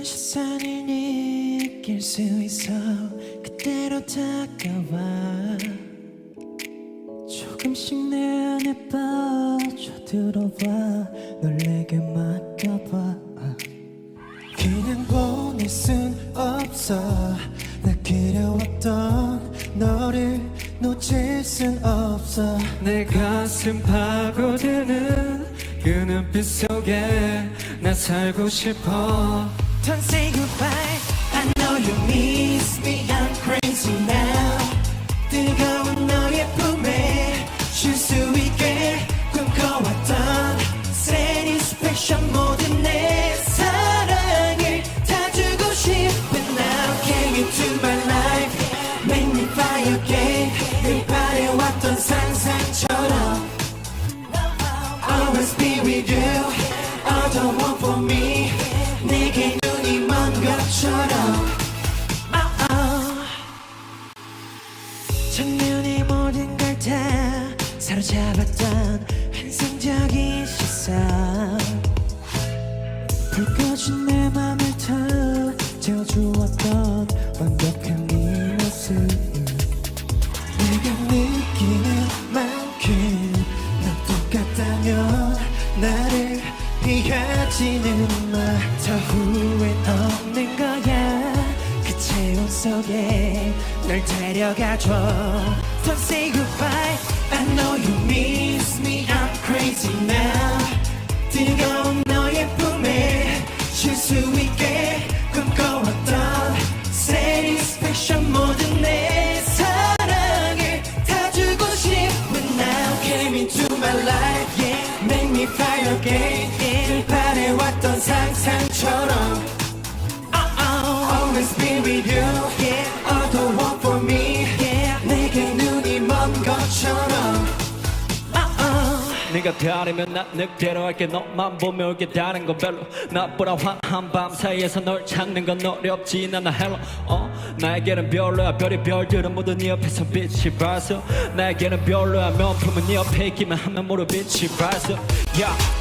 낯선 시선을 느낄 수 있어 그대로 다가와. 조금씩 내 안에 빠져들어와. 널 내게 맡겨봐. 그냥 보낼 순 없어. 나 그려왔던 너를 놓칠 순 없어. 내 가슴 파고드는 그 눈빛 속에 나 살고 싶어 Don't say goodbye I know you miss me I'm crazy now 뜨거운 너의 품에 쉴 수 있게 꿈꿔왔던 Satisfaction 모든 내 사랑을 다 주고 싶은 now Came into my life Make me fly again 늘 바래왔던 상상처럼 Always be with you All the one for me 내게 눈이 먼 것처럼 oh, oh. 첫눈이 모든 걸 다 사로잡았던 환상적인 시선 불 꺼진 내 맘을 더 재워주었던 완벽한 네 모습 내가 느끼는 만 이해하지는 마더 후회 없는 거야 그 체온 속에 널 데려가줘 Don't say goodbye I know you miss me I'm crazy now 뜨거운 너의 품에 쉴 수 있게 꿈꿔왔던 Satisfaction 모든 내 사랑을 다 주고 싶은 Now came into my life yeah. Make me fly again yeah. 네가 다르면 난 늑대로 할게. 너만 보면 울게 다른 건 별로. 나보다 환한 밤 사이에서 널 찾는 건 어렵진 않아 hello. 어? 나에게는 별로야. 별이 별들은 모두 네 옆에서 빛이 발서. 나에게는 별로야. 명품은 네 옆에 있기만 하면 모두 빛이 발서. Yeah.